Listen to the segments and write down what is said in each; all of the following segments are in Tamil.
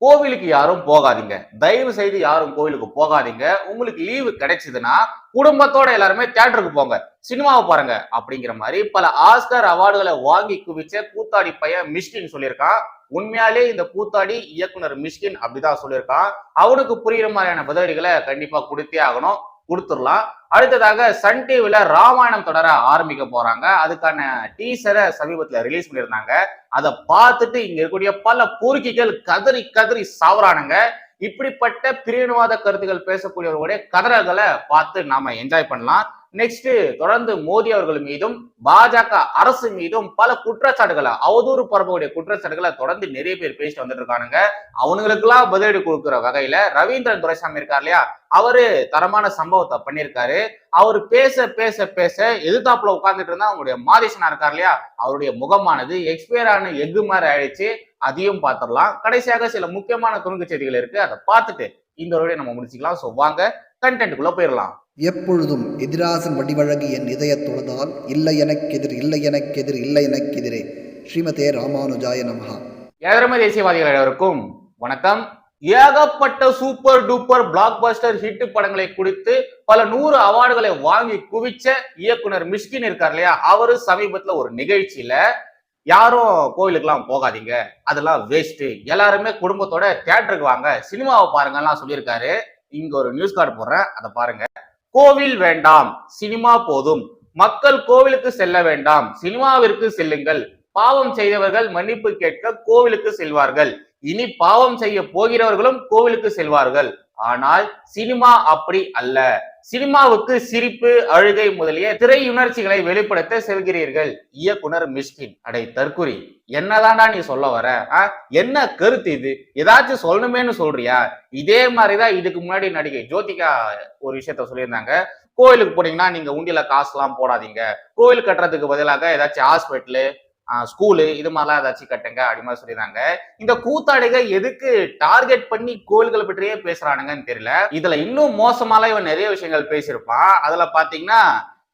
கோவிலுக்கு யாரும் போகாதீங்க. தயவு செய்து யாரும் கோவிலுக்கு போகாதீங்க. உங்களுக்கு லீவு கிடைச்சதுன்னா குடும்பத்தோட எல்லாருமே தியேட்டருக்கு போங்க. சினிமாவை பாருங்க. அப்படிங்கிற மாதிரி பல ஆஸ்கர் அவார்டுகளை வாங்கி குவிச்ச கூத்தாடி பையன் மிஷ்கின் சொல்லியிருக்கான். உண்மையாலே இந்த கூத்தாடி இயக்குனர் மிஷ்கின் அப்படிதான் சொல்லியிருக்கான். அவனுக்கு புரியுற மாதிரியான பதிலடிகளை கண்டிப்பா கொடுத்தே ஆகணும். கொடுத்துடலாம். அடுத்ததாக சன் டிவில ராமாயணம் தொடர ஆரம்பிக்க போறாங்க. அதுக்கான டீசரை சமீபத்துல ரிலீஸ் பண்ணியிருந்தாங்க. அதை பார்த்துட்டு இங்க இருக்கக்கூடிய பல பொறுக்கிகள் கதறி கதறி சாவறானுங்க. இப்படிப்பட்ட பிரிவினவாத கருத்துக்கள் பேசக்கூடியவர்களுடைய கதறல்களை பார்த்து நாம என்ஜாய் பண்ணலாம். நெக்ஸ்ட் தொடர்ந்து மோடி அவர்கள் மீதும் பாஜக அரசு மீதும் பல குற்றச்சாட்டுகளை அவதூறு பரப்பக்கூடிய குற்றச்சாட்டுகளை தொடர்ந்து நிறைய பேர் பேசிட்டு வந்துட்டு இருக்கானுங்க. அவனுங்களுக்கெல்லாம் பதிலடி கொடுக்குற வகையில ரவீந்திரன் துரைசாமி இருக்கார் இல்லையா? அவரு தரமான சம்பவத்தை பண்ணியிருக்காரு. அவர் பேச பேச பேச எதிர்த்தாப்புல உட்கார்ந்துட்டு இருந்தா அவங்களுடைய மாதேசனா இருக்கார் இல்லையா? அவருடைய முகமானது எக்ஸ்பயர் ஆன எஃகு மாதிரி ஆயிடுச்சு. அதையும் பார்த்துடலாம். கடைசியாக சில முக்கியமான துணுக்கு செய்திகள் இருக்கு. அதை பார்த்துட்டு இந்த வீடியோ நம்ம முடிச்சுக்கலாம். ஸோ வாங்க கண்டென்ட்டுக்குள்ள போயிடலாம். எப்பொழுதும் எதிராசன் வடிவழகு என் இதயத் தொழுதால் இல்லை எனக்கெதிர் இல்லை எனக்கெதிர் இல்லை எனக்கெதிரே. ஸ்ரீமதே ராமானுஜாய நமஹா. ஏழரமை தேசியவாதிகள் அனைவருக்கும் வணக்கம். ஏகப்பட்ட super duper blockbuster hit படங்களை கொடுத்து பல நூறு அவார்டுகளை வாங்கி குவிச்ச இயக்குனர் மிஷ்கின் இருக்கார் இல்லையா? அவரு சமீபத்துல ஒரு நிகழ்ச்சியில யாரும் கோவிலுக்கெல்லாம் போகாதீங்க அதெல்லாம் வேஸ்ட் எல்லாருமே குடும்பத்தோட தியேட்டருக்கு வாங்க சினிமாவை பாருங்கலாம் சொல்லியிருக்காரு. இங்க ஒரு நியூஸ் கார்டு போடுறேன் அதை பாருங்க. கோவில் வேண்டாம் சினிமா போதும். மக்கள் கோவிலுக்கு செல்ல வேண்டாம் சினிமாவிற்கு செல்லுங்கள். பாவம் செய்தவர்கள் மன்னிப்பு கேட்க கோவிலுக்கு செல்வார்கள். இனி பாவம் செய்ய போகிறவர்களும் கோவிலுக்கு செல்வார்கள். ஆனால் சினிமா அப்படி அல்ல. சினிமாவுக்கு சிரிப்பு அழுகை முதலிய திரையுணர்ச்சிகளை வெளிப்படுத்த செல்கிறீர்கள். இயக்குனர் மிஷ்கின் அடை தற்குறி. என்னதான்டா நீ சொல்ல வர? ஆ? என்ன கருத்து இது? ஏதாச்சும் சொல்லணுமேன்னு சொல்றியா? இதே மாதிரிதான் இதுக்கு முன்னாடி நடிகை ஜோதிகா ஒரு விஷயத்த சொல்லியிருந்தாங்க. கோயிலுக்கு போனீங்கன்னா நீங்க உண்டியல காசுலாம் போடாதீங்க. கோயில் கட்டுறதுக்கு பதிலாக ஏதாச்சும் ஹாஸ்பிட்டலு ஸ்கூலு இது மாதிரிலாம் ஏதாச்சும் கட்டுங்க அப்படி மாதிரி சொல்லியிருந்தாங்க. இந்த கூத்தாடிக எதுக்கு டார்கெட் பண்ணி கோயில்களை பற்றியே பேசுறானுங்கன்னு தெரியல. இதுல இன்னும் மோசமால இவன் நிறைய விஷயங்கள் பேசியிருப்பான். அதுல பாத்தீங்கன்னா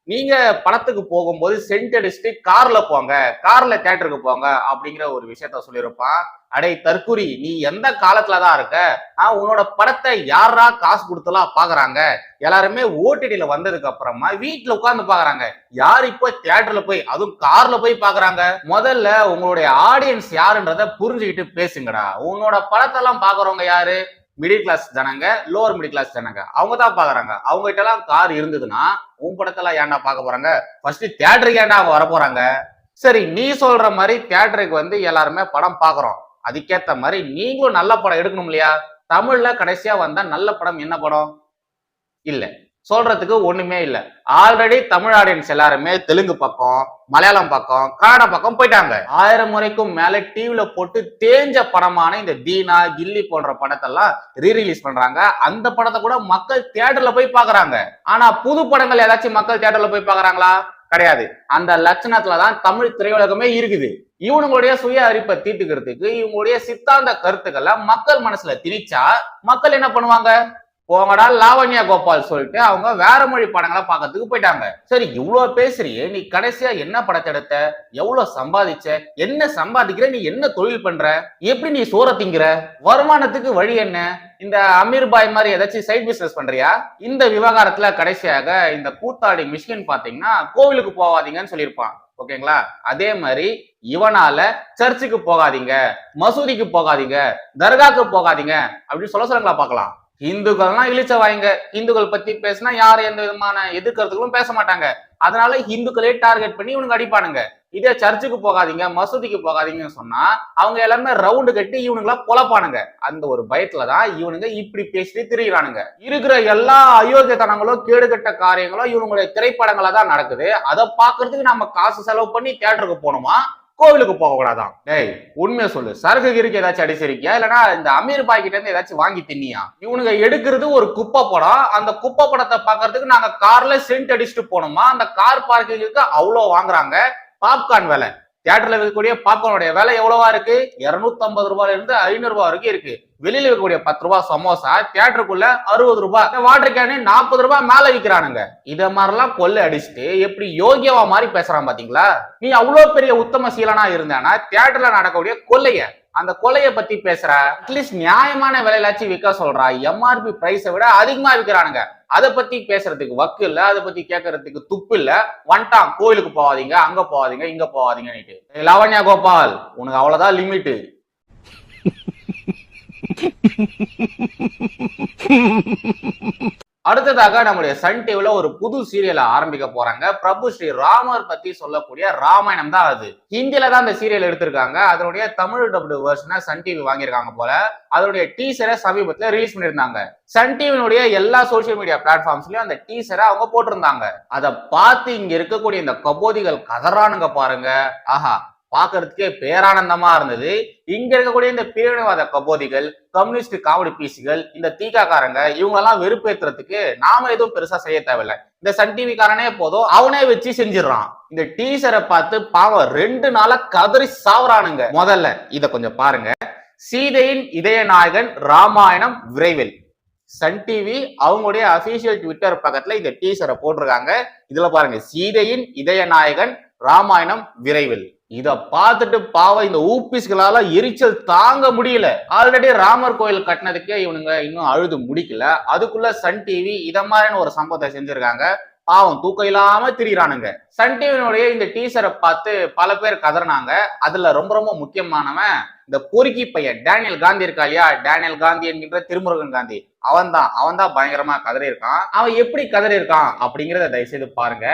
நீங்க படத்துக்கு போகும்போது சென்ட் அடிச்சுட்டு கார்ல போங்க கார்ல தேட்டருக்கு போங்க அப்படிங்கிற ஒரு விஷயத்த சொல்லியிருப்பான். அடே தற்குறி நீ எந்த காலத்துலதான் இருக்க? ஆஹ் உன்னோட படத்தை யாரா காசு கொடுத்தலாம் பாக்குறாங்க? எல்லாருமே ஓடிடியில வந்ததுக்கு அப்புறமா வீட்டுல உட்காந்து பாக்குறாங்க. யார் இப்போ தியேட்டர்ல போய் அதுவும் கார்ல போய் பாக்குறாங்க? முதல்ல உங்களுடைய ஆடியன்ஸ் யாருன்றத புரிஞ்சுக்கிட்டு பேசுங்கடா. உன்னோட படத்தெல்லாம் பாக்குறவங்க யாரு? மிடில் கிளாஸ் ஜனங்க லோவர் மிடில் கிளாஸ் ஜனங்க. அவங்க தான் பாக்குறாங்க அவங்க கிட்ட எல்லாம் கார் இருந்ததுன்னா உன் படத்தெல்லாம் ஏன்டா பார்க்க போறாங்க? ஃபர்ஸ்ட் தியேட்டருக்கு ஏன்டா அவங்க வர போறாங்க சரி நீ சொல்ற மாதிரி தியேட்டருக்கு வந்து எல்லாருமே படம் பாக்குறோம் அதுக்கேத்த மாதிரி நீங்களும் நல்ல படம் எடுக்கணும் இல்லையா? தமிழ்ல கடைசியா வந்தா நல்ல படம் என்ன படம்? இல்லை. சொல்றதுக்கு ஒண்ணுமே இல்லை. ஆல்ரெடி தமிழ் ஆடியன்ஸ் எல்லாருமே தெலுங்கு பக்கம் மலையாளம் பக்கம் கன்னட பக்கம் போயிட்டாங்க. ஆயிரம் முறைக்கும் மேல டிவில போட்டு தேஞ்ச படமான இந்த தீனா கில்லி போன்ற படத்தெல்லாம் ரீரிலீஸ் பண்றாங்க. அந்த படத்தை கூட மக்கள் தியேட்டர்ல போய் பாக்குறாங்க. ஆனா புது படங்கள் ஏதாச்சும் மக்கள் தியேட்டர்ல போய் பாக்குறாங்களா? கிடையாது. அந்த லட்சணத்துலதான் தமிழ் திரையுலகமே இருக்குது. இவனுங்களுடைய சுய அறிப்பை தீட்டுக்கிறதுக்கு இவங்களுடைய சித்தாந்த கருத்துக்களை மக்கள் மனசுல திணிச்சா மக்கள் என்ன பண்ணுவாங்க? போங்கடா லாவண்யா கோபால் சொல்லிட்டு அவங்க வேற மொழி படங்களை பார்க்கறதுக்கு போயிட்டாங்க. சரி இவ்வளோ பேசுறியே நீ கடைசியா என்ன படத்தை எடுத்த? எவ்வளோ சம்பாதிச்ச? என்ன சம்பாதிக்கிற? நீ என்ன தொழில் பண்ற? எப்படி நீ சோற திங்கிற? வருமானத்துக்கு வழி என்ன? இந்த அமீர் பாய் மாதிரி ஏதாச்சும் சைட் பிசினஸ் பண்றியா? இந்த விவகாரத்துல கடைசியாக இந்த கூத்தாடி மிஷின் பாத்தீங்கன்னா கோவிலுக்கு போகாதீங்கன்னு சொல்லியிருப்பான். ஓகேங்களா? அதே மாதிரி இவனால சர்ச்சுக்கு போகாதீங்க மசூதிக்கு போகாதீங்க தர்காக்கு போகாதீங்க அப்படின்னு சொல்ல சொல்லுங்களா பார்க்கலாம். இந்துக்கள்லாம் இழிச்ச வாய்ங்க. இந்துக்கள் பத்தி பேசினா யார் எந்த விதமான எதிர்கருத்துக்களும் பேச மாட்டாங்க. அதனால இந்துக்களே டார்கெட் பண்ணி இவனுக்கு அடிப்பானுங்க. இதே சர்ச்சுக்கு போகாதீங்க மசூதிக்கு போகாதீங்கன்னு சொன்னா அவங்க எல்லாருமே ரவுண்டு கட்டி இவனுங்களா குழப்பானுங்க அந்த ஒரு பயத்துலதான் இவனுங்க இப்படி பேசிட்டு திரியிறானுங்க. இருக்கிற எல்லா அயோக்கியத்தனங்களும் கேடுகட்ட காரியங்களும் இவனுங்களுடைய திரைப்படங்களா தான் நடக்குது. அதை பாக்குறதுக்கு நம்ம காசு செலவு பண்ணி தேட்டருக்கு போகணுமா? கோவிலுக்கு போக கூடாதான் டேய் உண்மையை சொல்லு. சரக்கு கிறுக்கு ஏதாச்சும் அடிச்சிருக்கியா இல்லைன்னா இந்த அமீர் பாய் கிட்ட இருந்து ஏதாச்சும் வாங்கி தின்னியா? இவனுங்க எடுக்கிறது ஒரு குப்பை படம். அந்த குப்பை படத்தை பாக்குறதுக்கு நாங்க கார்ல சென்ட் அடிச்சுட்டு போனோமா? அந்த கார் பார்க்கிங்க்கு அவ்வளோ வாங்குறாங்க. பாப்கார்ன் விலை. தியேட்டர்ல இருக்கக்கூடிய பாப்கார்னுடைய விலை எவ்வளவா இருக்கு? இருநூத்தி ஐம்பது ரூபாயில இருந்து ஐநூறு ரூபாய் வரைக்கும் இருக்கு. வெளியில இருக்கக்கூடிய பத்து ரூபாய் சமோசா தியேட்டருக்குள்ள அறுபது ரூபாய் வாட்டர் கேனு நாற்பது ரூபாய் மேல விற்கிறானுங்க இத மாதிரிலாம் கொள்ளை அடிச்சுட்டு எப்படி யோகியவா மாதிரி பேசுறான் பாத்தீங்களா? நீ அவ்வளவு பெரிய உத்தம சீலனா இருந்தானா தியேட்டர்ல நடக்கக்கூடிய கொள்ளைய அந்த கொலையை பத்தி பேசுற அட்லீஸ்ட் நியாயமான விலையிலாச்சும் விற்க சொல்றா எம்ஆர்பி பிரைஸை விட அதிகமா விற்கிறானுங்க அதை பத்தி பேசுறதுக்கு வக்கு இல்ல அதை பத்தி கேட்கறதுக்கு துப்பு இல்ல. வந்துட்டான் கோயிலுக்கு போகாதீங்க அங்க போகாதீங்க இங்க போகாதீங்கன்னுட்டு. லவண்யா லாவண்யா கோபால் உனக்கு அவ்வளவுதான் லிமிட்டு அடுத்ததாக நம்முடைய சன் டிவில ஒரு புது சீரியலை ஆரம்பிக்க போறாங்க. பிரபு ஸ்ரீ ராமர் பத்தி சொல்லக்கூடிய ராமாயணம் தான் அது. ஹிந்தியில தான் அந்த சீரியல் எடுத்திருக்காங்க. அதனுடைய தமிழ் டபுள் வேர்ஷனை சன் டிவி வாங்கியிருக்காங்க போல. அதனுடைய டீசரை சமீபத்துல ரிலீஸ் பண்ணியிருந்தாங்க. சன் டிவினுடைய எல்லா சோஷியல் மீடியா பிளாட்ஃபார்ம்ஸ்லயும் அந்த டீசரை அவங்க போட்டிருந்தாங்க. அதை பார்த்து இங்க இருக்கக்கூடிய இந்த கபோதிகள் கதறானுங்க பாருங்க. ஆஹா. பார்க்கறதுக்கே பேரானந்தமா இருந்தது. இங்க இருக்கக்கூடிய இந்த பிரிவினைவாத கபோதிகள் கம்யூனிஸ்ட் காமெடி பீஸுகள் இந்த தீகாக்காரங்க இவங்கெல்லாம் வெறுப்பேற்றுறதுக்கு நாம எதுவும் பெருசா செய்ய தேவையில்லை. இந்த சன் டிவி காரனே போதும் அவனே வச்சு செஞ்சிடறான். இந்த டீசரை பார்த்து பாவம் ரெண்டு நாளா கதறி சாவறானுங்க. முதல்ல இத கொஞ்சம் பாருங்க. சீதையின் இதய நாயகன் ராமாயணம் விரைவில். சன் டிவி அவங்களுடைய அபிஷியல் ட்விட்டர் பக்கத்துல இந்த டீசரை போட்டிருக்காங்க. இதுல பாருங்க சீதையின் இதய நாயகன் ராமாயணம் விரைவில். இத பார்த்துட்டு பாவம் இந்த ஊபிஸ்களால எரிச்சல் தாங்க முடியல. ஆல்ரெடி ராமர் கோயில் கட்டினதுக்கே இவனுங்க இன்னும் அழுது முடிக்கல. அதுக்குள்ள சன் டிவி இத மாதிரியான ஒரு சம்பவத்தை செஞ்சிருக்காங்க. பாவம் தூக்கம் இல்லாம திரியிறானுங்க. சன் டிவினுடைய இந்த டீசரை பார்த்து பல பேர் கதறினாங்க. அதுல ரொம்ப ரொம்ப முக்கியமானவன் இந்த பொறுக்கி பையன். டேனியல் காந்தி இருக்கா இல்லையா? டேனியல் காந்தி என்கின்ற திருமுருகன் காந்தி. அவன் தான் அவன் தான் பயங்கரமா கதறி இருக்கான் அவன் எப்படி கதறி இருக்கான் அப்படிங்கறத தயவுசெய்து பாருங்க.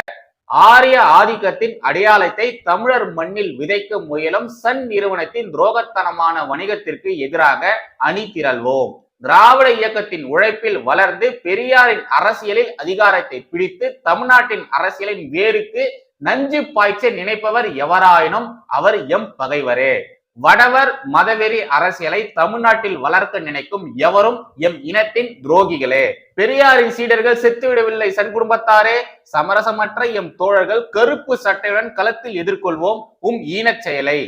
ஆரிய ஆதிக்கத்தின் அடையாளத்தை தமிழர் மண்ணில் விதைக்க முயலும் சன் நிறுவனத்தின் துரோகத்தனமான வணிகத்திற்கு எதிராக அணி திரள்வோம். திராவிட இயக்கத்தின் உழைப்பில் வளர்ந்து பெரியாரின் அரசியலில் அதிகாரத்தை பிடித்து தமிழ்நாட்டின் அரசியலின் வேருக்கு நஞ்சு பாய்ச்ச நினைப்பவர் எவராயினும் அவர் எம் பகைவரே. வடவர் மதவெறி அரசியலை தமிழ்நாட்டில் வளர்க்க நினைக்கும் எவரும் எம் இனத்தின் துரோகிகளே. பெரியாரின் சீடர்கள் செத்துவிடவில்லை சன் குடும்பத்தாரே சமரசமற்ற எம் தோழர்கள் கருப்பு சட்டையுடன் களத்தில் எதிர்கொள்வோம். உம் ஈனச் செயலை.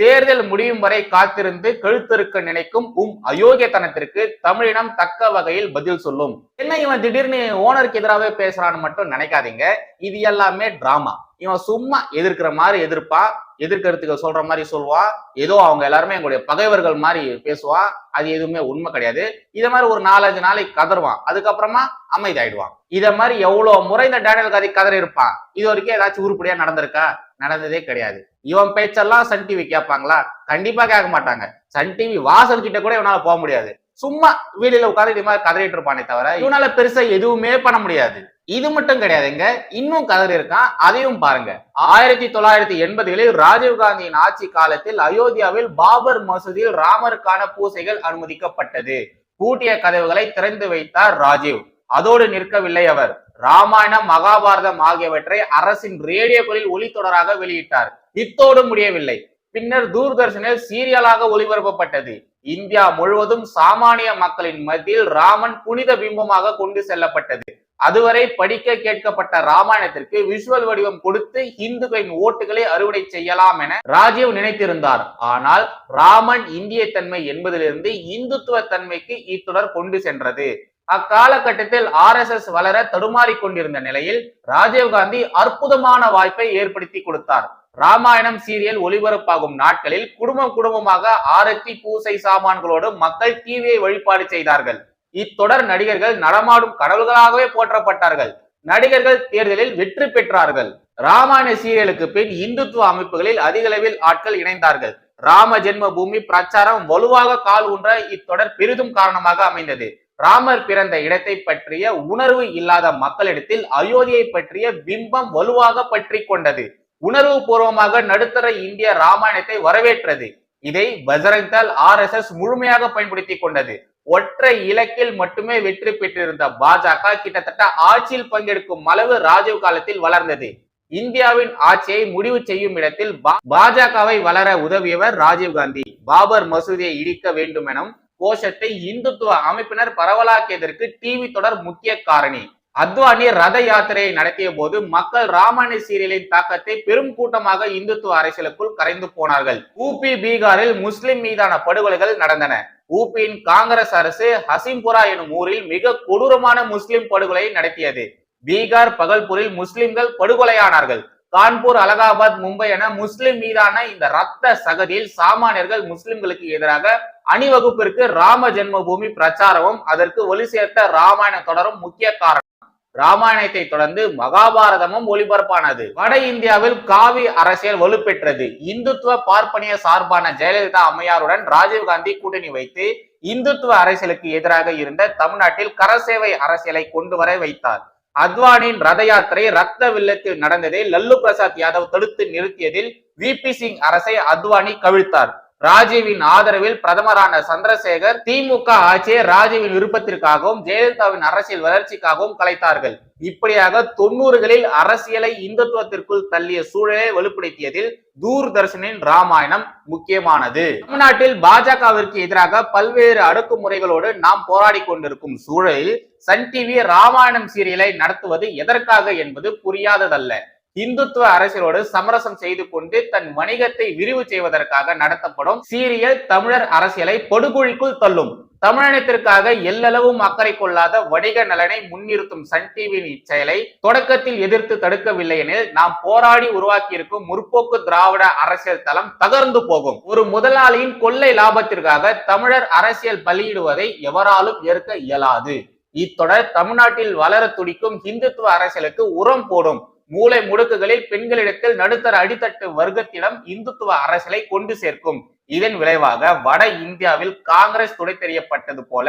தேர்தல் முடியும் வரை காத்திருந்து கழுத்தறுக்க நினைக்கும் உம் அயோக்கியத்தனத்திற்கு தமிழினம் தக்க வகையில் பதில் சொல்லும். என்ன இவன் திடீர்னு ஓனருக்கு எதிராகவே பேசுறான்னு மட்டும் நினைக்காதீங்க. இது எல்லாமே டிராமா இவன் சும்மா எதிர்க்கிற மாதிரி எதிர்ப்பான் எதிர்கருத்துக்கள் சொல்ற மாதிரி சொல்லுவான் ஏதோ அவங்க எல்லாருமே எங்களுடைய பகைவர்கள் மாதிரி பேசுவான் அது எதுவுமே உண்மை கிடையாது. இத மாதிரி ஒரு நாலஞ்சு நாளைக்கு கதருவான். அதுக்கப்புறமா அமைதியாயிடுவான். இத மாதிரி எவ்வளவு முறை இந்த டேனியல் கதை கதறி இருப்பான் இது வரைக்கும் ஏதாச்சும் உருப்படியா நடந்திருக்கா? நடந்ததே கிடையாது. இவன் பேச்செல்லாம் சன் டிவி கேட்பாங்களா? கண்டிப்பா கேட்க மாட்டாங்க. சன் டிவி வாசல் கிட்ட கூட இவனால போக முடியாது. சும்மா வீடியில உட்காந்து இது மாதிரி கதறிட்டு இருப்பானே தவிர இவனால பெருசா எதுவுமே பண்ண முடியாது. இது மட்டும் கிடையாதுங்க இன்னும் கதறி இருக்கான். அதையும் பாருங்க. ஆயிரத்தி தொள்ளாயிரத்தி எண்பதுகளில் ராஜீவ்காந்தியின் ஆட்சி காலத்தில் அயோத்தியாவில் பாபர் மசூதியில் ராமருக்கான பூசைகள் அனுமதிக்கப்பட்டது. பூட்டிய கதவுகளை திறந்து வைத்தார் ராஜீவ். அதோடு நிற்கவில்லை அவர். ராமாயணம் மகாபாரதம் ஆகியவற்றை அரசின் ரேடியோக்களில் ஒளித்தொடராக வெளியிட்டார். இத்தோடு முடியவில்லை. பின்னர் தூர்தர்ஷனில் சீரியலாக ஒளிபரப்பப்பட்டது. இந்தியா முழுவதும் சாமானிய மக்களின் மத்தியில் ராமன் புனித பிம்பமாக கொண்டு செல்லப்பட்டது. அதுவரை படிக்க கேட்கப்பட்ட ராமாயணத்திற்கு விஷுவல் வடிவம் கொடுத்து இந்துக்களின் ஓட்டுகளை அறுவடை செய்யலாம் என ராஜீவ் நினைத்திருந்தார். ஆனால் ராமன் இந்திய தன்மை என்பதிலிருந்து இந்துத்துவ தன்மைக்கு இத்தொடர் கொண்டு சென்றது. அக்காலகட்டத்தில் ஆர் எஸ் எஸ் வளர தடுமாறி கொண்டிருந்த நிலையில் ராஜீவ்காந்தி அற்புதமான வாய்ப்பை ஏற்படுத்தி கொடுத்தார். ராமாயணம் சீரியல் ஒளிபரப்பாகும் நாட்களில் குடும்பம் குடும்பமாக ஆரத்தி பூசை சாமான்களோடு மக்கள் டிவியை வழிபாடு செய்தார்கள். இத்தொடர் நடிகர்கள் நடமாடும் கடவுள்களாகவே போற்றப்பட்டார்கள். நடிகர்கள் தேர்தலில் வெற்றி பெற்றார்கள். ராமாயண சீரியலுக்கு பின் இந்துத்துவ அமைப்புகளில் அதிகளவில் ஆட்கள் இணைந்தார்கள். ராம ஜென்ம பூமி பிரச்சாரம் வலுவாக கால் ஊன்ற இத்தொடர் பெரிதும் காரணமாக அமைந்தது. ராமர் பிறந்த இடத்தை பற்றிய உணர்வு இல்லாத மக்களிடத்தில் அயோத்தியை பற்றிய பிம்பம் வலுவாக பற்றி கொண்டது. உணர்வு பூர்வமாக நடுத்தர இந்திய ராமாயணத்தை வரவேற்றது. இதை பஜரங்தால் ஆர் எஸ் எஸ் முழுமையாக பயன்படுத்தி கொண்டது. ஒற்றை இலக்கில் மட்டுமே வெற்றி பெற்றிருந்த பாஜக கிட்டத்தட்ட ஆட்சியில் பங்கெடுக்கும் அளவு ராஜீவ் காலத்தில் வளர்ந்தது. இந்தியாவின் ஆட்சியை முடிவு செய்யும் இடத்தில் பா- பாஜகவை வளர உதவியவர் ராஜீவ் காந்தி. பாபர் மசூதியை இடிக்க வேண்டும் எனும் கோஷத்தை இந்துத்துவ அமைப்பினர் பரவலாக்கியதற்கு டிவி தொடர் முக்கிய காரணி. அத்வானி ரத யாத்திரையை நடத்திய போது மக்கள் ராமாயண சீரியலின் தாக்கத்தை பெரும் கூட்டமாக இந்துத்துவ அரசியலுக்குள் கரைந்து போனார்கள். ஊபி பீகாரில் முஸ்லிம் மீதான படுகொலைகள் நடந்தன. ஊபியின் காங்கிரஸ் அரசு ஹசிம்புரா எனும் ஊரில் மிக கொடூரமான முஸ்லிம் படுகொலை நடத்தியது. பீகார் பகல்பூரில் முஸ்லிம்கள் படுகொலையானார்கள். கான்பூர் அலகாபாத் மும்பை என முஸ்லிம் மீதான இந்த ரத்த சகதியில் சாமானியர்கள் முஸ்லிம்களுக்கு எதிராக அணிவகுப்பிற்கு ராம ஜென்மபூமி பிரச்சாரமும் அதற்கு ஒலி சேர்த்த ராமாயண தொடரும் முக்கிய காரணம். ராமாயணத்தை தொடர்ந்து மகாபாரதமும் ஒளிபரப்பானது. வட இந்தியாவில் காவி அரசியல் வலுப்பெற்றது. இந்துத்துவ பார்ப்பனிய சார்பான ஜெயலலிதா அம்மையாருடன் ராஜீவ்காந்தி கூட்டணி வைத்து இந்துத்துவ அரசியலுக்கு எதிராக இருந்த தமிழ்நாட்டில் கரசேவை அரசியலை கொண்டு வர வைத்தார். அத்வானியின் ரத யாத்திரை ரத்த வில்லத்தில் நடந்ததை லல்லு பிரசாத் யாதவ் தடுத்து நிறுத்தியதில் வி பி சிங் அரசை அத்வானி கவிழ்த்தார். ராஜீவின் ஆதரவில் பிரதமரான சந்திரசேகர் திமுக ஆட்சியை ராஜீவின் விருப்பத்திற்காகவும் ஜெயலலிதாவின் அரசியல் வளர்ச்சிக்காகவும் கலைத்தார்கள். இப்படியாக தொண்ணூறுகளில் அரசியலை இந்துத்துவத்திற்குள் தள்ளிய சூழலை வலுப்படுத்தியதில் தூர்தர்ஷனின் ராமாயணம் முக்கியமானது. தமிழ்நாட்டில் பாஜகவிற்கு எதிராக பல்வேறு அடக்குமுறைகளோடு நாம் போராடி கொண்டிருக்கும் சூழலில் சன் டிவி ராமாயணம் சீரியலை நடத்துவது எதற்காக என்பது புரியாததல்ல. இந்துத்துவ அரசியலோடு சமரசம் செய்து கொண்டு தன் வணிகத்தை விரிவு செய்வதற்காக நடத்தப்படும் சீரியல் தமிழர் அரசியலை படுகொழிக்குள் தள்ளும். தமிழினத்திற்காக எல்லளவும் அக்கறை கொள்ளாத வணிக நலனை முன்னிறுத்தும் சன் டிவியின் இச்செயலை தொடக்கத்தில் எதிர்த்து தடுக்கவில்லை எனில் நாம் போராடி உருவாக்கியிருக்கும் முற்போக்கு திராவிட அரசியல் தளம் தகர்ந்து போகும். ஒரு முதலாளியின் கொள்ளை லாபத்திற்காக தமிழர் அரசியல் பலியிடுவதை எவராலும் ஏற்க இயலாது. இத்தொடர் தமிழ்நாட்டில் வளர துடிக்கும் இந்துத்துவ அரசியலுக்கு உரம் போடும். மூளை முடுக்குகளில் பெண்களிடத்தில் நடுத்தர அடித்தட்டு வர்க்கத்திடம் இந்துத்துவ அரசியலை கொண்டு சேர்க்கும். இதன் விளைவாக வட இந்தியாவில் காங்கிரஸ் துடை தெரியப்பட்டது போல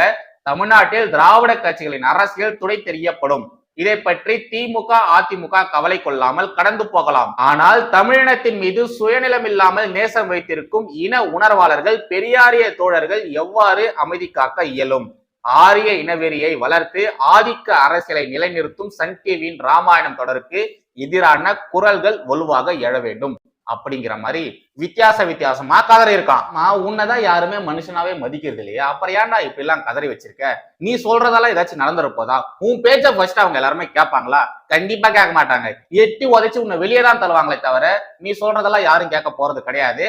தமிழ்நாட்டில் திராவிட கட்சிகளின் அரசியல் துடை தெரியப்படும். இதை பற்றி திமுக அதிமுக கவலை கொள்ளாமல் கடந்து போகலாம். ஆனால் தமிழினத்தின் மீது சுயநிலம் இல்லாமல் நேசம் வைத்திருக்கும் இன உணர்வாளர்கள் பெரியாரிய தோழர்கள் எவ்வாறு அமைதி காக்க இயலும்? ஆரிய இனவெறியை வளர்த்து ஆதிக்க அரசியலை நிலைநிறுத்தும் சன் டிவியின் ராமாயணம் தொடருக்கு எதிரான குரல்கள் வலுவாக எழ வேண்டும். அப்படிங்கிற மாதிரி வித்தியாச வித்தியாசமா கதறி இருக்கான். நான் உன்னதான் யாருமே மனுஷனாவே மதிக்கிறது இல்லையா. அப்புறம் ஏன்டா இப்படி எல்லாம் கதறி வச்சிருக்க? நீ சொல்றதெல்லாம் ஏதாச்சும் நடந்திருப்போதா உன் பேச்ச ஃபர்ஸ்ட் அவங்க எல்லாருமே கேட்பாங்களா? கண்டிப்பா கேட்க மாட்டாங்க. எட்டி உதைச்சு உன்னை வெளியே தான் தருவாங்களே தவிர நீ சொல்றதெல்லாம் யாரும் கேட்க போறது கிடையாது.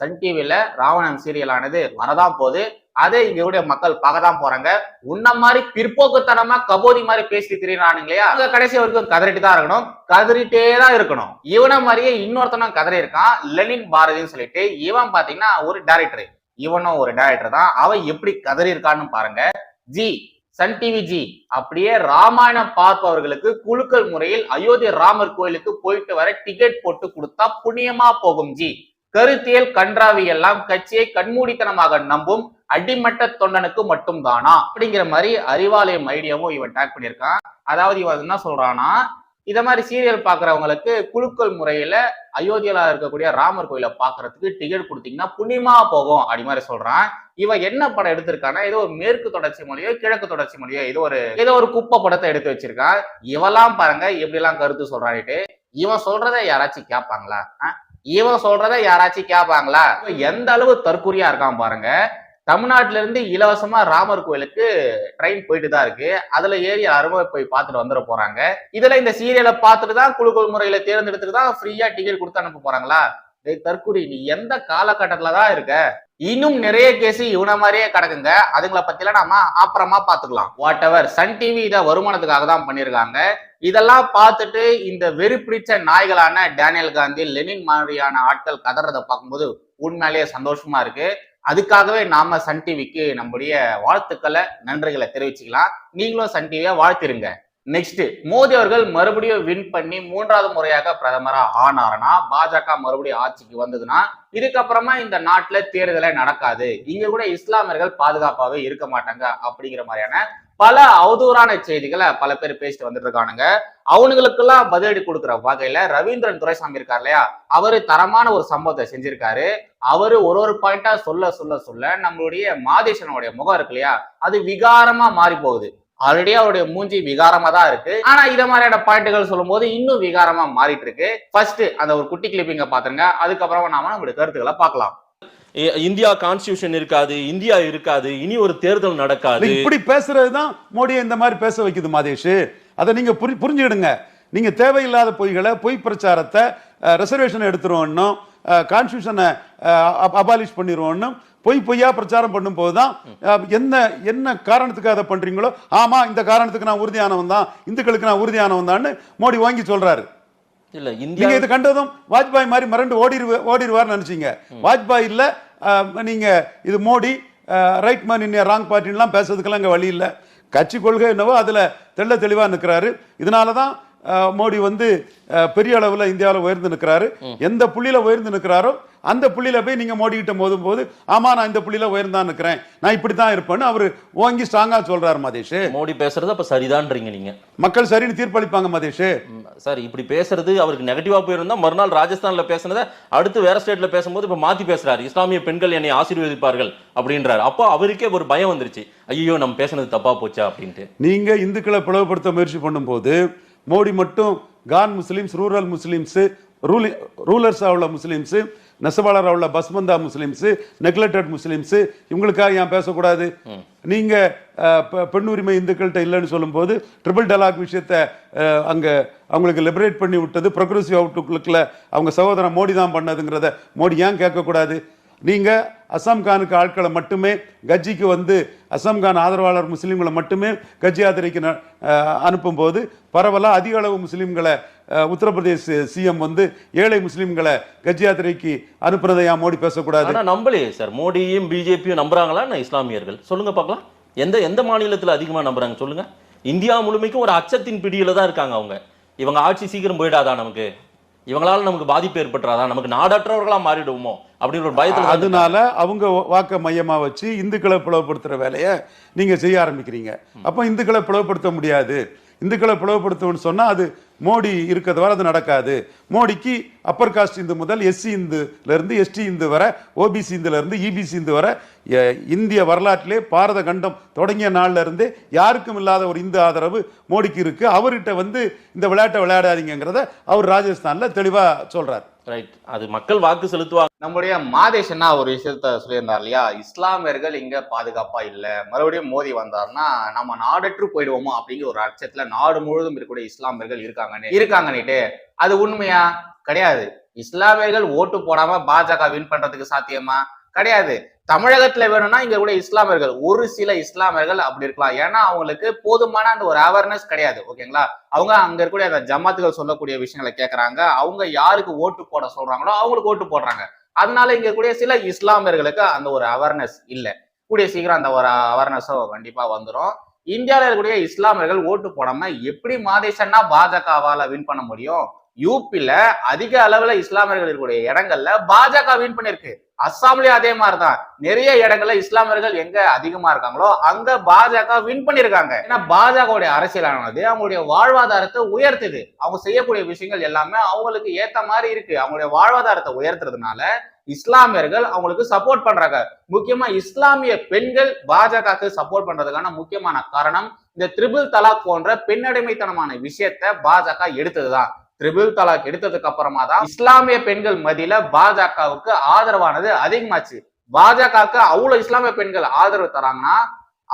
சன் டிவில ராவணன் சீரியலானது வரதான் போது அதே இங்க மக்கள் பார்க்க தான் போறாங்க. உன்ன மாதிரி பிற்போக்குத்தனமா கபோதி மாதிரி பேசி இல்லையா அங்க கடைசி வரைக்கும் கதறிட்டு தான் இருக்கணும். கதறிட்டே தான் இருக்கணும். இவனை மாதிரியே இன்னொருத்தனும் கதறி இருக்கான் லெனின் பாரதின்னு சொல்லிட்டு இவன் பாத்தீங்கன்னா ஒரு டேரக்டர் இவனும் ஒரு டைரக்டர் தான். அவன் எப்படி கதறி இருக்கான்னு பாருங்க ஜி சன் டிவி ஜி அப்படியே ராமாயணம் பார்ப்பவர்களுக்கு குழுக்கள் முறையில் அயோத்தி ராமர் கோயிலுக்கு போயிட்டு வர டிக்கெட் போட்டு கொடுத்தா புண்ணியமா போகும் ஜி கருத்தியல் கன்றாவி எல்லாம் கட்சியை கண்மூடித்தனமாக நம்பும் அடிமட்ட தொண்டனுக்கு மட்டும் தானா அப்படிங்கிற மாதிரி அறிவாலயம் ஐடியாவும் இவன் டேக் பண்ணியிருக்கான். அதாவது இவன் என்ன சொல்றானா இத மாதிரி சீரியல் பாக்குறவங்களுக்கு குழுக்கள் முறையில அயோத்தியில இருக்கக்கூடிய ராமர் கோயிலை பாக்குறதுக்கு டிக்கெட் கொடுத்தீங்கன்னா புண்ணியமா போகும் அப்படி மாதிரி சொல்றான். இவன் என்ன படம் எடுத்திருக்கானா ஏதோ ஒரு மேற்கு தொடர்ச்சி மொழியோ கிழக்கு தொடர்ச்சி மொழியோ ஏதோ ஒரு ஏதோ ஒரு குப்பை படத்தை எடுத்து வச்சிருக்கான். இவெல்லாம் பாருங்க எப்படி எல்லாம் கருத்து சொல்றான்ட்டு இவன் சொல்றத யாராச்சும் கேட்பாங்களா? இவன் சொல்றத யாராச்சும் கேட்பாங்களா? இவன் எந்த அளவு தற்கொலையா இருக்கான் பாருங்க. தமிழ்நாட்டில இருந்து இலவசமா ராமர் கோயிலுக்கு ட்ரெயின் போயிட்டு தான் இருக்கு. அதுல ஏறி யாருமே போய் பார்த்துட்டு வந்துட போறாங்க. இதுல இந்த சீரியலை பார்த்துட்டு தான் குழுக்கள் முறையில தேர்ந்தெடுத்துட்டு தான் ஃப்ரீயா டிக்கெட் கொடுத்து அனுப்ப போறாங்களா? தற்குறி நீ எந்த காலகட்டத்துல தான் இருக்க? இன்னும் நிறைய கேஸ் இவன மாதிரியே கிடக்குங்க. அதுங்களை பத்திலாம் நாம அப்புறமா பாத்துக்கலாம் வாட் எவர் சன் டிவி இதை வருமானத்துக்காக தான் பண்ணியிருக்காங்க. இதெல்லாம் பார்த்துட்டு இந்த வெறி பிடிச்ச நாய்களான டேனியல் காந்தி லெனின் மாதிரியான ஆட்கள் கதறதை பார்க்கும்போது உண்மையிலேயே சந்தோஷமா இருக்கு. அதுக்காகவே நாம சன் டிவிக்கு நம்முடைய வாழ்த்துக்களை நன்றிகளை தெரிவிச்சுக்கலாம். நீங்களும் சன் டிவியை வாழ்த்திருங்க. நெக்ஸ்ட் மோடி அவர்கள் மறுபடியும் வின் பண்ணி மூன்றாவது முறையாக பிரதமரா ஆனார்னா பாஜக மறுபடியும் ஆட்சிக்கு வந்ததுன்னா இதுக்கப்புறமா இந்த நாட்டுல தேர்தலை நடக்காது. இங்க கூட இஸ்லாமியர்கள் பாதுகாப்பாவே இருக்க மாட்டாங்க அப்படிங்கிற மாதிரியான பல அவதூறான செய்திகளை பல பேர் பேசிட்டு வந்துட்டு இருக்கானுங்க. அவனுங்களுக்கெல்லாம் பதிலடி கொடுக்குற வகையில ரவீந்திரன் துரைசாமி இருக்கார் இல்லையா? அவரு தரமான ஒரு சம்பவத்தை செஞ்சிருக்காரு. அவரு ஒரு ஒரு பாயிண்டா சொல்ல சொல்ல சொல்ல நம்மளுடைய மாதேசனுடைய முகம் இருக்கு இல்லையா? அது விகாரமா மாறி போகுது. ஆல்ரெடி அவருடைய மூஞ்சி விகாரமா தான் இருக்கு. ஆனா இத மாதிரியான பாயிண்ட்கள் சொல்லும் போது இன்னும் விகாரமா மாறிட்டு இருக்கு. ஃபர்ஸ்ட் அந்த ஒரு குட்டி கிளிப்பிங்க பாத்துருங்க. அதுக்கப்புறமா நாம நம்மளுடைய கருத்துக்களை பார்க்கலாம். இந்தியா கான்ஸ்டியூஷன் இருக்காது இந்தியா இருக்காது இனி ஒரு தேர்தல் நடக்காது. இப்படி பேசுறது தான் மோடியை இந்த மாதிரி பேச வைக்குது மாதேஷ். அதை நீங்க புரி புரிஞ்சுக்கிடுங்க. நீங்க தேவையில்லாத பொய்களை பொய் பிரச்சாரத்தை ரிசர்வேஷன் எடுத்துருவோன்னும் கான்ஸ்டியூஷனை அபாலிஷ் பண்ணிடுவோன்னும் பொய் பொய்யா பிரச்சாரம் பண்ணும்போது தான் என்ன என்ன காரணத்துக்கு அதை பண்றீங்களோ ஆமா இந்த காரணத்துக்கு நான் உறுதியானவன் தான் இந்துக்களுக்கு நான் உறுதியானவன் தான்னு மோடி வாங்கி சொல்றாரு. இல்ல நீங்க இந்தியா இது கண்டதும் வாஜ்பாய் மாதிரி மிரண்டு ஓடிரு ஓடிடுவார்னு நினைச்சீங்க. வாஜ்பாய் இல்ல நீங்க இது Modi right man in wrong பார்ட்டின்லாம் பேசுறதுக்கெல்லாம் இங்க வழி இல்ல. கட்சி கொள்கை என்னவோ அதுல தெள்ள தெளிவா நிக்கிறாரு. இதனால தான் மோடி வந்து பெரிய அளவுல இந்தியாவில் உயர்ந்து நிற்கிறாரு எந்த புள்ளியில உயர்ந்து நிற்கிறாரோ அந்த புள்ளியில போய் நீங்க மோடி கிட்ட மோதும் போது ஆமா நான் இந்த புள்ளியில உயர்ந்தான் நிற்கிறேன் நான் இப்படி தான் இருப்பேன்னு அவர் ஓங்கி ஸ்ட்ராங்கா சொல்றாரு மதேஷ் மோடி பேசுறது அப்ப சரிதான்றீங்க நீங்க. மக்கள் சரின்னு தீர்ப்பளிப்பாங்க மதேஷ் சார் இப்படி பேசுறது அவருக்கு நெகட்டிவா போயிருந்தா மறுநாள் ராஜஸ்தான்ல பேசுனதை அடுத்து வேற ஸ்டேட்ல பேசும்போது இப்ப மாத்தி பேசுறாரு. இஸ்லாமிய பெண்கள் என்னை ஆசீர்வதிப்பார்கள் அப்படின்றாரு. அப்போ அவருக்கே ஒரு பயம் வந்துருச்சு. ஐயோ நம்ம பேசுனது தப்பா போச்சா அப்படின்ட்டு. நீங்க இந்துக்களை பிளவுபடுத்த முயற்சி பண்ணும்போது மோடி மட்டும் Khan Muslims rural Muslims ruling ரூலர்ஸாக உள்ள முஸ்லிம்ஸ் நெசவாளராக உள்ள பஸ்மந்தா முஸ்லிம்ஸ் நெக்லெக்டட் முஸ்லிம்ஸ் இவங்களுக்காக ஏன் பேசக்கூடாது? நீங்க அஹ், பெ- பெண் உரிமை இந்துக்கள்கிட்ட இல்லைன்னு சொல்லும்போது ட்ரிபிள் டலாக் விஷயத்த அங்க அவங்களுக்கு லிபரேட் பண்ணி விட்டது ப்ரோக்ரஸிவ் அவுட்லுக்கில் அவங்க சகோதரன் மோடி தான் பண்ணதுங்கிறத மோடி ஏன் கேட்கக்கூடாது? நீங்க அசாம் கானுக்கு ஆட்களை மட்டுமே கஜ்ஜிக்கு வந்து அசாம் கான் ஆதரவாளர் முஸ்லீம்களை மட்டுமே கட்சி யாத்திரைக்கு அனுப்பும்போது பரவலாக அதிக அளவு முஸ்லீம்களை உத்தரப்பிரதேச சிஎம் வந்து ஏழை முஸ்லீம்களை கட்சி யாத்திரைக்கு அனுப்புறதை ஏன் மோடி பேசக்கூடாது? நம்பலையே சார். மோடியும் பிஜேபியும் நம்புறாங்களா நான் இஸ்லாமியர்கள்? சொல்லுங்க பார்க்கலாம் எந்த எந்த மாநிலத்தில் அதிகமா நம்புறாங்க சொல்லுங்க. இந்தியா முழுமைக்கும் ஒரு அச்சத்தின் பிடியில தான் இருக்காங்க அவங்க. இவங்க ஆட்சி சீக்கிரம் போயிடாதா நமக்கு? இவங்களால நமக்கு பாதிப்பு ஏற்பட்டுறாதா? நமக்கு நாடற்றவர்களா மாறிடுவோமோ? அப்படின்ற ஒரு பயத்துல. அதனால அவங்க வாக்க மையமா வச்சு இந்துக்களை பிளவுபடுத்துற வேலையை நீங்க செய்ய ஆரம்பிக்கிறீங்க. அப்ப இந்துக்களை பிளவுபடுத்த முடியாது. இந்துக்களை பிளவுபடுத்தணும்னு சொன்னால் அது மோடி இருக்கிறது வர அது நடக்காது. மோடிக்கு அப்பர் காஸ்ட் இந்து முதல் எஸ்சி இந்துலேருந்து எஸ்டி இந்து வர ஓபிசி இந்துலேருந்து இபிசி இந்து வர இந்திய வரலாற்றிலே பாரத கண்டம் தொடங்கிய நாள்லருந்து யாருக்கும் இல்லாத ஒரு இந்து ஆதரவு மோடிக்கு இருக்குது அவர்கிட்ட வந்து இந்த விளையாட்டை விளையாடாதீங்கிறத அவர் ராஜஸ்தானில் தெளிவாக சொல்கிறார் ரைட் அது மக்கள் வாக்கு செலுத்துவாங்க. நம்முடைய மாதேஷன்னா ஒரு விஷயத்த சொல்லியிருந்தார் இல்லையா? இஸ்லாமியர்கள் இங்க பாதுகாப்பா இல்லை. மறுபடியும் மோதி வந்தார்னா நம்ம நாடற்று போயிடுவோமோ அப்படிங்கிற ஒரு அச்சத்துல நாடு முழுவதும் இருக்கக்கூடிய இஸ்லாமியர்கள் இருக்காங்கன்னு. இருக்காங்கன்னுட்டு அது உண்மையா? கிடையாது. இஸ்லாமியர்கள் ஓட்டு போடாம பாஜக வின் பண்றதுக்கு சாத்தியமா? கிடையாது. தமிழகத்துல வேணும்னா இங்க கூட இஸ்லாமியர்கள் ஒரு சில இஸ்லாமியர்கள் அப்படி இருக்கலாம். ஏன்னா அவங்களுக்கு போதுமான அந்த ஒரு அவேர்னஸ் கிடையாது ஓகேங்களா? அவங்க அங்க இருக்கக்கூடிய அந்த ஜமாத்துகள் சொல்லக்கூடிய விஷயங்களை கேட்கறாங்க அவங்க யாருக்கு ஓட்டு போட சொல்றாங்களோ அவங்களுக்கு ஓட்டு போடுறாங்க. அதனால இங்க கூடிய சில இஸ்லாமியர்களுக்கு அந்த ஒரு அவேர்னஸ் இல்லை. கூடிய சீக்கிரம் அந்த ஒரு அவேர்னஸும் கண்டிப்பா வந்துடும் இந்தியாவில் இருக்கக்கூடிய இஸ்லாமியர்கள் ஓட்டு போடாம எப்படி மாதேஷன்னா பாஜகவால வின் பண்ண முடியும்? யூபில அதிக அளவுல இஸ்லாமியர்கள் இருக்கக்கூடிய இடங்கள்ல பாஜக வின் பண்ணிருக்கு அஸ்ஸாம்லயும் அதே மாதிரிதான். நிறைய இடங்கள்ல இஸ்லாமியர்கள் எங்க அதிகமா இருக்காங்களோ அங்க பாஜக வின் பண்ணிருக்காங்க ஏன்னா பாஜகவுடைய அரசியலானது அவங்களுடைய வாழ்வாதாரத்தை உயர்த்துது. அவங்க செய்யக்கூடிய விஷயங்கள் எல்லாமே அவங்களுக்கு ஏத்த மாதிரி இருக்கு. அவங்களுடைய வாழ்வாதாரத்தை உயர்த்துறதுனால இஸ்லாமியர்கள் அவங்களுக்கு சப்போர்ட் பண்றாங்க. முக்கியமா இஸ்லாமிய பெண்கள் பாஜகவுக்கு சப்போர்ட் பண்றதுக்கான முக்கியமான காரணம் இந்த த்ரிபிள் தலாக் போன்ற பெண்ணடிமைத்தனமான விஷயத்த பாஜக எடுத்ததுதான். ட்ரிபிள் தலாக் எடுத்ததுக்கு அப்புறமா தான் இஸ்லாமிய பெண்கள் மதியில பாஜகவுக்கு ஆதரவானது அதிகமாச்சு. பாஜகவுக்கு அவ்வளவு இஸ்லாமிய பெண்கள் ஆதரவு தராங்கன்னா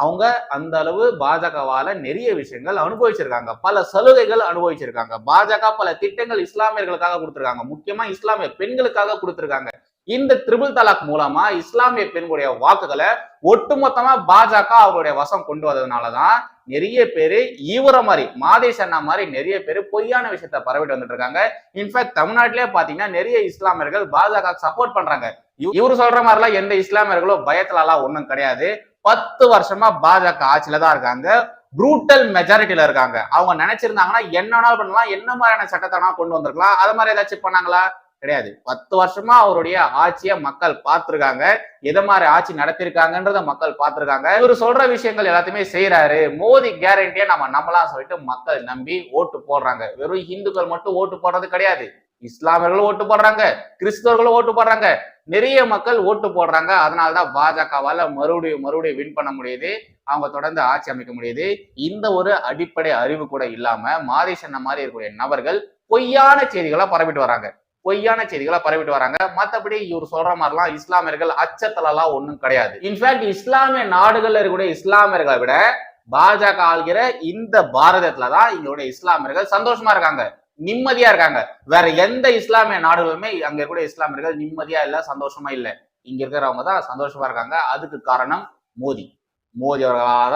அவங்க அந்த அளவு பாஜகவால நிறைய விஷயங்கள் அனுபவிச்சிருக்காங்க. பல சலுகைகள் அனுபவிச்சிருக்காங்க. பாஜக பல திட்டங்கள் இஸ்லாமியர்களுக்காக கொடுத்திருக்காங்க. முக்கியமா இஸ்லாமிய பெண்களுக்காக கொடுத்திருக்காங்க. இந்த திரிபிள் தலாக் மூலமா இஸ்லாமிய பெண்களுடைய வாக்குகளை ஒட்டுமொத்தமா பாஜக அவருடைய வசம் கொண்டு வந்ததுனாலதான் நிறைய பேரு ஈவர மாதிரி மாதேஷ் அண்ணா மாதிரி நிறைய பேர் பொய்யான விஷயத்த பரவிட்டு வந்துட்டு இருக்காங்க. இன்ஃபேக்ட் தமிழ்நாட்டிலே பாத்தீங்கன்னா நிறைய இஸ்லாமியர்கள் பாஜக சப்போர்ட் பண்றாங்க. இவ- இவரு சொல்ற மாதிரிலாம் எந்த இஸ்லாமியர்களும் பயத்துல எல்லாம் ஒண்ணும் கிடையாது. பத்து வருஷமா பாஜக ஆட்சியில தான் இருக்காங்க. ப்ரூட்டல் மெஜாரிட்டில இருக்காங்க. அவங்க நினைச்சிருந்தாங்கன்னா என்ன பண்ணலாம் என்ன மாதிரியான சட்டத்தை கொண்டு வந்திருக்கலாம் அது மாதிரி ஏதாச்சும் பண்ணாங்களா? கிடையாது. பத்து வருஷமா அவருடைய ஆட்சியை மக்கள் பார்த்துருக்காங்க. எதை மாதிரி ஆட்சி நடத்திருக்காங்கன்றத மக்கள் பார்த்துருக்காங்க. இவர் சொல்ற விஷயங்கள் எல்லாத்தையுமே செய்யறாரு மோதி கேரண்டியா நம்ம நம்பலாம் சொல்லிட்டு மக்கள் நம்பி ஓட்டு போடுறாங்க. வெறும் இந்துக்கள் மட்டும் ஓட்டு போடுறது கிடையாது. இஸ்லாமியர்களும் ஓட்டு போடுறாங்க. கிறிஸ்தவர்களும் ஓட்டு போடுறாங்க. நிறைய மக்கள் ஓட்டு போடுறாங்க. அதனாலதான் பாஜகவால மறுபடியும் மறுபடியும் வின் பண்ண முடியுது. அவங்க தொடர்ந்து ஆட்சி அமைக்க முடியுது. இந்த ஒரு அடிப்படை அறிவு கூட இல்லாம மாதேஷன் மாதிரி இருக்கக்கூடிய நபர்கள் பொய்யான செய்திகளை பரப்பிட்டு வராங்க. பொய்யான செய்திகளை பரவிட்டு வராங்க. மத்தபடி இவர் சொல்ற மாதிரிலாம் இஸ்லாமியர்கள் அச்சத்துல ஒன்றும் ஒண்ணும் கிடையாது. இன்ஃபேக்ட் இஸ்லாமிய நாடுகள்ல இருக்கக்கூடிய இஸ்லாமியர்களை விட பாஜக ஆள்கிற இந்த பாரதத்துல தான் இங்களுடைய இஸ்லாமியர்கள் சந்தோஷமா இருக்காங்க. நிம்மதியா இருக்காங்க. வேற எந்த இஸ்லாமிய நாடுகளுமே அங்க இருக்கக்கூடிய இஸ்லாமியர்கள் நிம்மதியா இல்ல சந்தோஷமா இல்ல. இங்க இருக்கிறவங்க தான் சந்தோஷமா இருக்காங்க. அதுக்கு காரணம் மோடி மோடி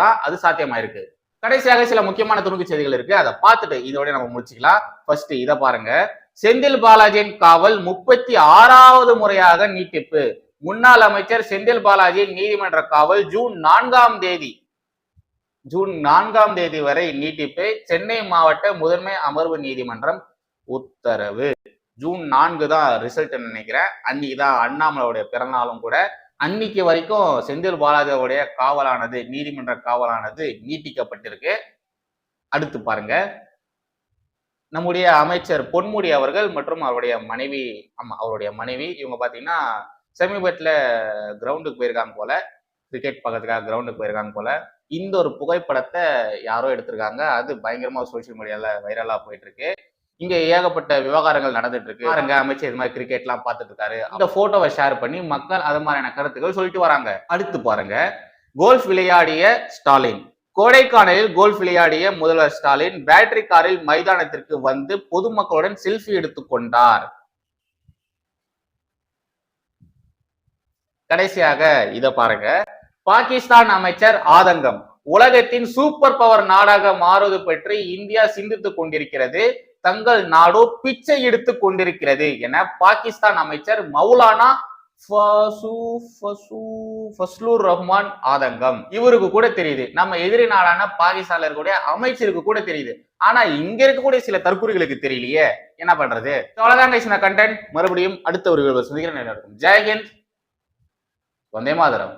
தான் அது சாத்தியமாயிருக்கு. கடைசியாக சில முக்கியமான துணுக்கு செய்திகள் இருக்கு. அதை பார்த்துட்டு இதோட நம்ம முடிச்சுக்கலாம். ஃபர்ஸ்ட் இதை பாருங்க. செந்தில் பாலாஜியின் காவல் முப்பத்தி ஆறாவது முறையாக நீட்டிப்பு. முன்னாள் அமைச்சர் செந்தில் பாலாஜியின் நீதிமன்ற காவல் ஜூன் நான்காம் தேதி. ஜூன் நான்காம் தேதி வரை நீட்டிப்பு. சென்னை மாவட்ட முதன்மை அமர்வு நீதிமன்றம் உத்தரவு. ஜூன் நான்கு தான் ரிசல்ட் நினைக்கிறேன். அன்னைக்கு தான் அண்ணாமலையுடைய பிறநாளும் கூட. அன்னைக்கு வரைக்கும் செந்தில் பாலாஜியோடைய காவலானது நீதிமன்ற காவலானது நீட்டிக்கப்பட்டிருக்கு. அடுத்து பாருங்க. நம்முடைய அமைச்சர் பொன்முடி அவர்கள் மற்றும் அவருடைய மனைவி ஆமாம் அவருடைய மனைவி இவங்க பார்த்தீங்கன்னா சமீபத்தில் கிரவுண்டுக்கு போயிருக்காங்க போல கிரிக்கெட் பக்கத்துக்காக கிரவுண்டுக்கு போயிருக்காங்க போல. இந்த ஒரு புகைப்படத்தை யாரோ எடுத்திருக்காங்க. அது பயங்கரமா சோசியல் மீடியால வைரலா போயிட்டு இருக்கு இங்க ஏகப்பட்ட விவகாரங்கள் நடந்துட்டு இருக்கு பாருங்க அமைச்சர் இது மாதிரி கிரிக்கெட் எல்லாம் பார்த்துட்டு இருக்காரு அந்த போட்டோவை ஷேர் பண்ணி மக்கள் அது மாதிரியான கருத்துக்கள் சொல்லிட்டு வராங்க. அடுத்து பாருங்க. கோல்ஃப் விளையாடிய ஸ்டாலின். கோடைக்கானலில் கோல்ஃப் விளையாடிய முதல்வர் ஸ்டாலின் பேட்டரி காரில் மைதானத்திற்கு வந்து பொதுமக்களுடன் செல்ஃபி எடுத்துக் கொண்டார். கடைசியாக இத பாருங்க. பாகிஸ்தான் அமைச்சர் ஆதங்கம். உலகத்தின் சூப்பர் பவர் நாடாக மாறுவது பற்றி இந்தியா சிந்தித்துக் கொண்டிருக்கிறது. தங்கள் நாடோ பிச்சை எடுத்துக் கொண்டிருக்கிறது என பாகிஸ்தான் அமைச்சர் மௌலானா ஃபஸ்லூர் ரஹ்மான் ஆதங்கம். இவருக்கு கூட தெரியுது. நம்ம எதிரி நாடான பாகிஸ்தான்ல இருக்கக்கூடிய அமைச்சருக்கு கூட தெரியுது. ஆனா இங்க இருக்கக்கூடிய சில தற்கூறிகளுக்கு தெரியலையே. என்ன பண்றது? அவ்வளவுதான் guys கண்டென்ட் மறுபடியும் அடுத்த ஒரு வீடியோவில் சந்திக்கிறேன். ஜெயஹிந்த் வந்தே மாதரம்.